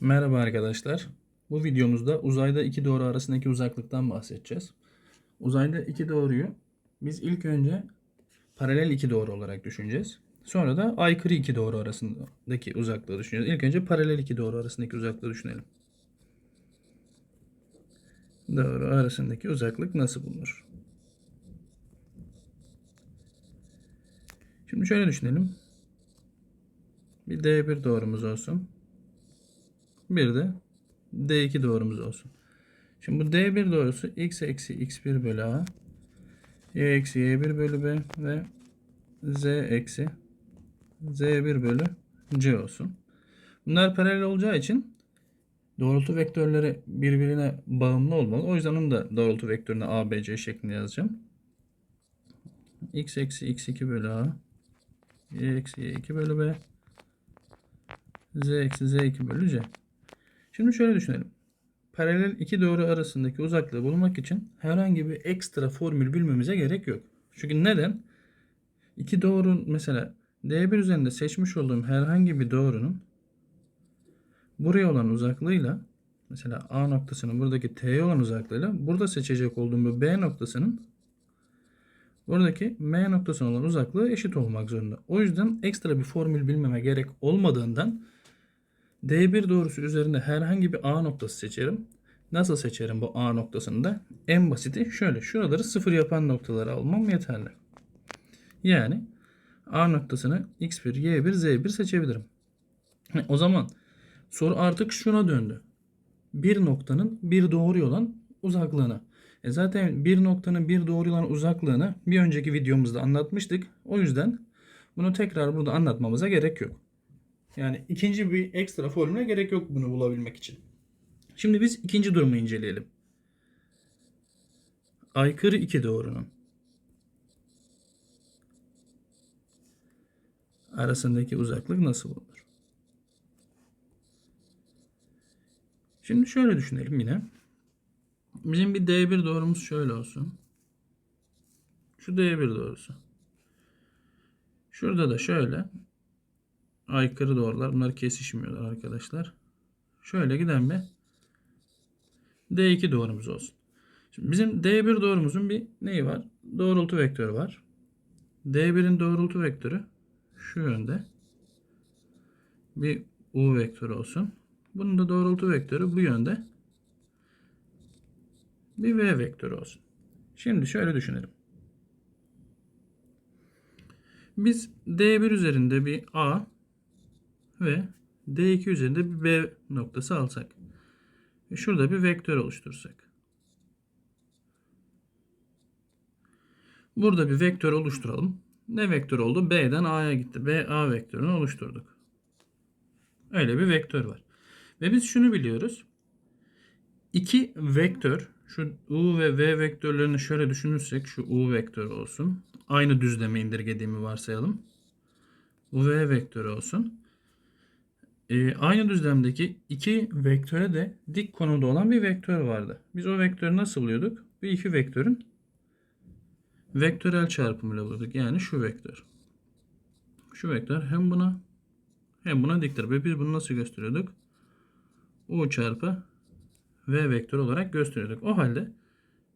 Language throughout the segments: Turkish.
Merhaba arkadaşlar. Bu videomuzda uzayda iki doğru arasındaki uzaklıktan bahsedeceğiz. Uzayda iki doğruyu biz ilk önce paralel iki doğru olarak düşüneceğiz. Sonra da aykırı iki doğru arasındaki uzaklığı düşüneceğiz. İlk önce paralel iki doğru arasındaki uzaklığı düşünelim. Doğru arasındaki uzaklık nasıl bulunur? Şimdi şöyle düşünelim. Bir D1 doğrumuz olsun. Bir de D2 doğrumuz olsun. Şimdi bu D1 doğrusu x eksi x1 bölü a, y eksi y1 bölü b ve z eksi z1 bölü c olsun. Bunlar paralel olacağı için doğrultu vektörleri birbirine bağımlı olmalı. O yüzden onu da doğrultu vektörünü a, b, c şeklinde yazacağım. x eksi x2 bölü a, y eksi y2 bölü b, z eksi z2 bölü c. Şimdi şöyle düşünelim. Paralel iki doğru arasındaki uzaklığı bulmak için herhangi bir ekstra formül bilmemize gerek yok. Çünkü neden? İki doğru mesela D1 üzerinde seçmiş olduğum herhangi bir doğrunun buraya olan uzaklığıyla mesela A noktasının buradaki T'ye olan uzaklığıyla burada seçecek olduğum bu B noktasının buradaki M noktasına olan uzaklığı eşit olmak zorunda. O yüzden ekstra bir formül bilmeme gerek olmadığından D1 doğrusu üzerinde herhangi bir A noktası seçerim. Nasıl seçerim bu A noktasını da? En basiti şöyle. Şuraları sıfır yapan noktaları almam yeterli. Yani A noktasını x1, y1, z1 seçebilirim. O zaman soru artık şuna döndü. Bir noktanın bir doğru olan uzaklığına. E zaten bir noktanın bir doğru olan uzaklığını bir önceki videomuzda anlatmıştık. O yüzden bunu tekrar burada anlatmamıza gerek yok. Yani ikinci bir ekstra formüle gerek yok bunu bulabilmek için. Şimdi biz ikinci durumu inceleyelim. Aykırı iki doğrunun arasındaki uzaklık nasıl bulunur? Şimdi şöyle düşünelim yine. Bizim bir D1 doğrumuz şöyle olsun. Şu D1 doğrusu. Şurada da şöyle aykırı doğrular. Bunlar kesişmiyorlar arkadaşlar. Şöyle giden bir D2 doğrumuz olsun. Şimdi bizim D1 doğrumuzun bir neyi var? Doğrultu vektörü var. D1'in doğrultu vektörü şu yönde. Bir U vektörü olsun. Bunun da doğrultu vektörü bu yönde. Bir V vektörü olsun. Şimdi şöyle düşünelim. Biz D1 üzerinde bir A ve D2 üzerinde bir B noktası alsak. Ve şurada bir vektör oluştursak. Burada bir vektör oluşturalım. Ne vektör oldu? B'den A'ya gitti. B A vektörünü oluşturduk. Öyle bir vektör var. Ve biz şunu biliyoruz. İki vektör şu U ve V vektörlerini şöyle düşünürsek şu U vektörü olsun. Aynı düzleme indirgediğimi varsayalım. Bu V vektörü olsun. Ee, aynı düzlemdeki iki vektöre de dik konuda olan bir vektör vardı. Biz o vektörü nasıl buluyorduk? Bu iki vektörün vektörel çarpımıyla buluyorduk. Yani şu vektör. Şu vektör hem buna hem buna diktir. Ve biz bunu nasıl gösteriyorduk? U çarpı V vektör olarak gösteriyorduk. O halde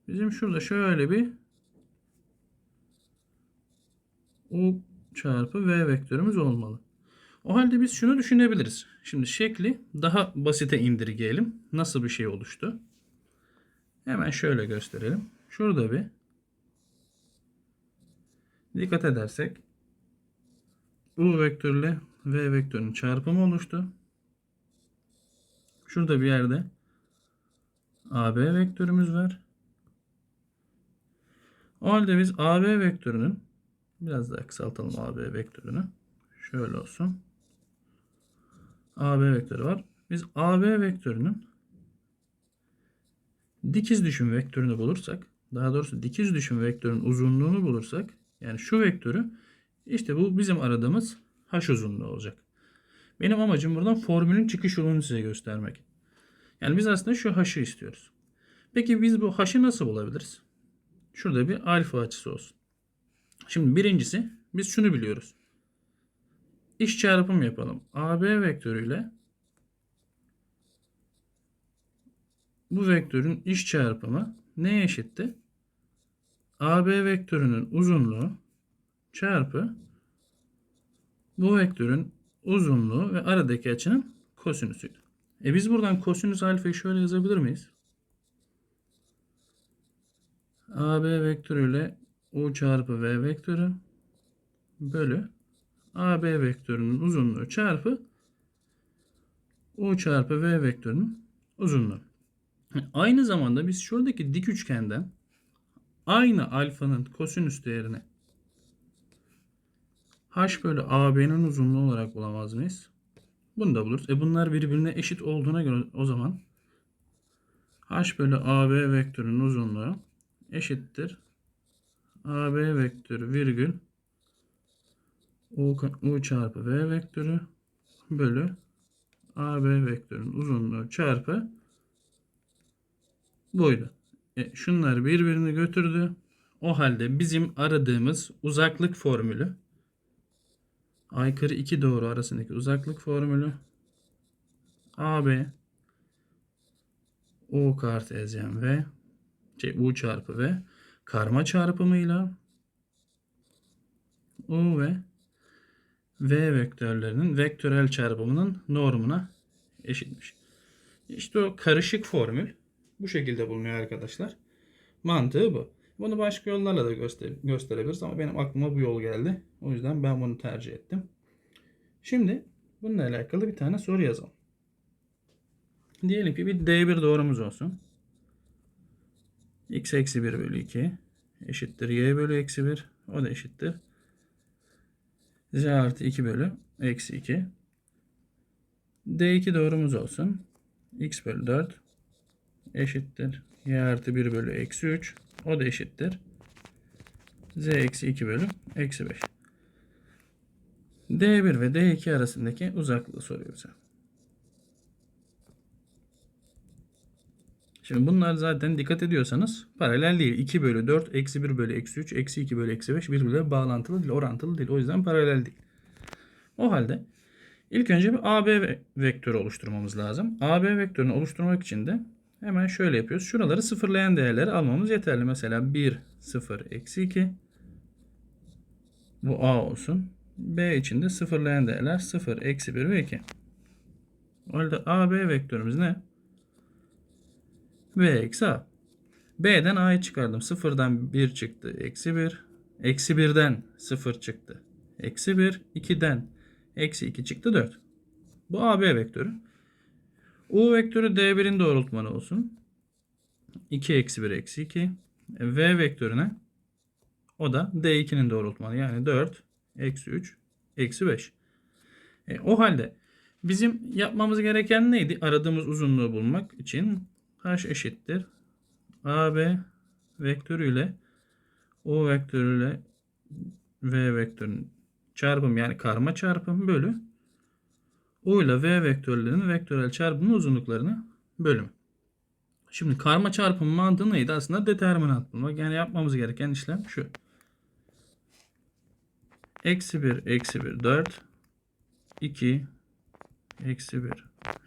bizim şurada şöyle bir U çarpı V vektörümüz olmalı. O halde biz şunu düşünebiliriz. Şimdi şekli daha basite indirgeyelim. Nasıl bir şey oluştu? Hemen şöyle gösterelim. Şurada bir dikkat edersek U vektörle V vektörünün çarpımı oluştu. Şurada bir yerde AB vektörümüz var. O halde biz AB vektörünün biraz daha kısaltalım AB vektörünü. Şöyle olsun. AB vektörü var. Biz AB vektörünün dikiz düşüm vektörünü bulursak, daha doğrusu dikiz düşüm vektörün uzunluğunu bulursak, yani şu vektörü işte bu bizim aradığımız h uzunluğu olacak. Benim amacım buradan formülün çıkış yolunu size göstermek. Yani biz aslında şu h'ı istiyoruz. Peki biz bu h'ı nasıl bulabiliriz? Şurada bir alfa açısı olsun. Şimdi birincisi biz şunu biliyoruz. İş çarpım yapalım. AB vektörüyle bu vektörün iç çarpımı neye eşitti? AB vektörünün uzunluğu çarpı bu vektörün uzunluğu ve aradaki açının kosinüsüydü. E biz buradan kosinüs alfayı şöyle yazabilir miyiz? AB vektörüyle U çarpı V vektörü bölü AB vektörünün uzunluğu çarpı U çarpı V vektörünün uzunluğu. Aynı zamanda biz şuradaki dik üçgenden aynı alfanın kosinüs değerini h bölü AB'nin uzunluğu olarak bulamaz mıyız? Bunu da buluruz. E bunlar birbirine eşit olduğuna göre o zaman h bölü AB vektörünün uzunluğu eşittir. AB vektörü virgül U, U çarpı V vektörü bölü AB vektörün uzunluğu çarpı buydu. E, şunlar birbirini götürdü. O halde bizim aradığımız uzaklık formülü aykırı iki doğru arasındaki uzaklık formülü AB U kartezyen ve şey, U çarpı V karma çarpımıyla U ve V vektörlerinin vektörel çarpımının normuna eşitmiş. İşte o karışık formül bu şekilde bulunuyor arkadaşlar. Mantığı bu. Bunu başka yollarla da göster gösterebiliriz ama benim aklıma bu yol geldi. O yüzden ben bunu tercih ettim. Şimdi bununla alakalı bir tane soru yazalım. Diyelim ki bir D1 doğrumuz olsun. x eksi 1 bölü 2 eşittir y bölü eksi 1. O da eşittir. Z artı 2 bölü eksi 2. D2 doğrumuz olsun. x bölü 4 eşittir. y artı 1 bölü eksi 3. O da eşittir. z eksi 2 bölü eksi 5. D1 ve D2 arasındaki uzaklığı soruyor bize. Şimdi bunlar zaten dikkat ediyorsanız paralel değil. 2 bölü 4, eksi 1 bölü eksi 3, eksi 2 bölü eksi 5 birbirine bağlantılı değil, orantılı değil. O yüzden paralel değil. O halde ilk önce bir AB vektörü oluşturmamız lazım. AB vektörünü oluşturmak için de hemen şöyle yapıyoruz. Şuraları sıfırlayan değerleri almamız yeterli. Mesela 1, 0, eksi 2. Bu A olsun. B için de sıfırlayan değerler 0, eksi 1 ve 2. O halde AB vektörümüz ne? B eksi A. B'den A'yı çıkardım. 0'dan 1 çıktı. Eksi 1. Eksi 1'den 0 çıktı. Eksi 1. 2'den eksi 2 çıktı 4. Bu AB vektörü. U vektörü D1'in doğrultmanı olsun. 2 eksi 1 eksi 2. V vektörüne o da D2'nin doğrultmanı. Yani 4 eksi 3 eksi 5. E, o halde bizim yapmamız gereken neydi? Aradığımız uzunluğu bulmak için h eşittir. AB vektörüyle U vektörüyle V vektörünün çarpım yani karma çarpım bölü U ile V vektörlerinin vektörel çarpımın uzunluklarını bölümü. Şimdi karma çarpım mantığı neydi? Aslında determinant bulmak. Yani yapmamız gereken işlem şu. Eksi 1, eksi 1, 4, 2, eksi 1,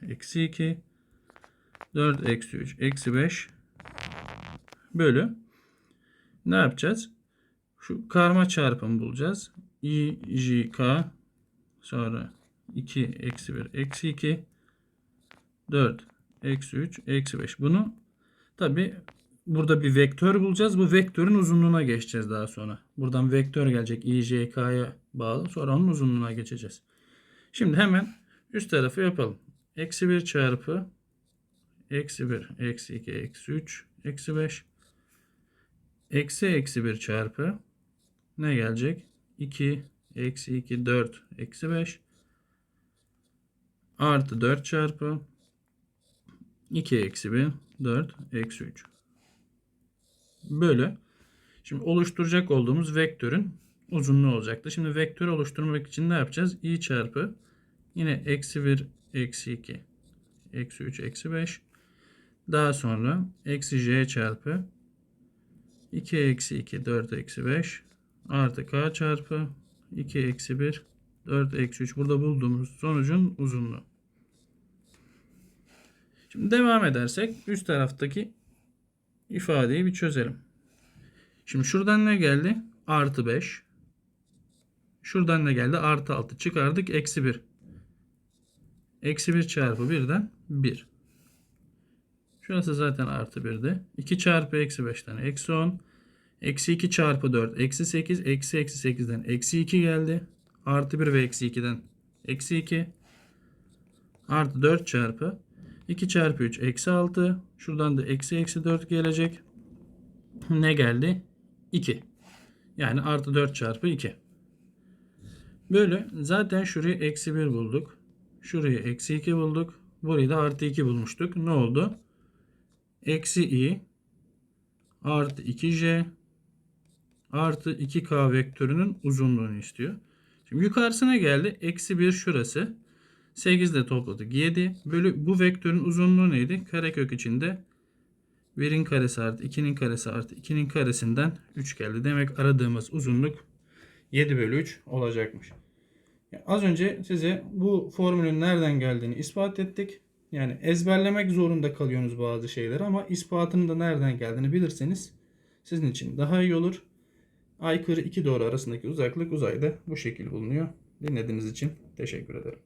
eksi 2, 4 eksi 3 eksi 5 bölü ne yapacağız? Şu karma çarpım bulacağız. i, j, k sonra 2 eksi 1 eksi 2 4 eksi 3 eksi 5. Bunu tabi burada bir vektör bulacağız. Bu vektörün uzunluğuna geçeceğiz daha sonra. Buradan vektör gelecek i, j, k'ya bağlı. Sonra onun uzunluğuna geçeceğiz. Şimdi hemen üst tarafı yapalım. Eksi 1 çarpı eksi 1, eksi 2, eksi 3, eksi 5. Eksi eksi 1 çarpı ne gelecek? 2, eksi 2, 4, eksi 5. Artı 4 çarpı 2 eksi 1, 4, eksi 3. Bölü. Şimdi oluşturacak olduğumuz vektörün uzunluğu olacaktı. Şimdi vektör oluşturmak için ne yapacağız? i çarpı yine eksi 1, eksi 2, eksi 3, eksi 5 daha sonra eksi j çarpı 2 eksi 2 4 eksi 5 artı k çarpı 2 eksi 1 4 eksi 3 burada bulduğumuz sonucun uzunluğu. Şimdi devam edersek üst taraftaki ifadeyi bir çözelim. Şimdi şuradan ne geldi? Artı 5. Şuradan ne geldi? Artı 6. Çıkardık. Eksi 1. Eksi 1 çarpı 1'den 1. Şurası zaten artı 1'di. 2 çarpı eksi 5'ten eksi 10. Eksi 2 çarpı 4 eksi 8. Eksi eksi 8'den eksi 2 geldi. Artı 1 ve eksi 2'den eksi 2. Artı 4 çarpı 2 çarpı 3 eksi 6. Şuradan da eksi eksi 4 gelecek. Ne geldi? 2. Yani artı 4 çarpı 2. Böyle zaten şurayı eksi 1 bulduk. Şurayı eksi 2 bulduk. Burayı da artı 2 bulmuştuk. Ne oldu? Eksi i artı 2j artı 2k vektörünün uzunluğunu istiyor. Şimdi yukarısına geldi. Eksi 1 şurası. 8 ile topladık 7. Bölü bu vektörün uzunluğu neydi? Karekök içinde 1'in karesi artı 2'nin karesi artı 2'nin karesinden 3 geldi. Demek aradığımız uzunluk 7 bölü 3 olacakmış. Az önce size bu formülün nereden geldiğini ispat ettik. Yani ezberlemek zorunda kalıyorsunuz bazı şeyleri ama ispatının da nereden geldiğini bilirseniz sizin için daha iyi olur. Aykırı iki doğru arasındaki uzaklık uzayda bu şekil bulunuyor. Dinlediğiniz için teşekkür ederim.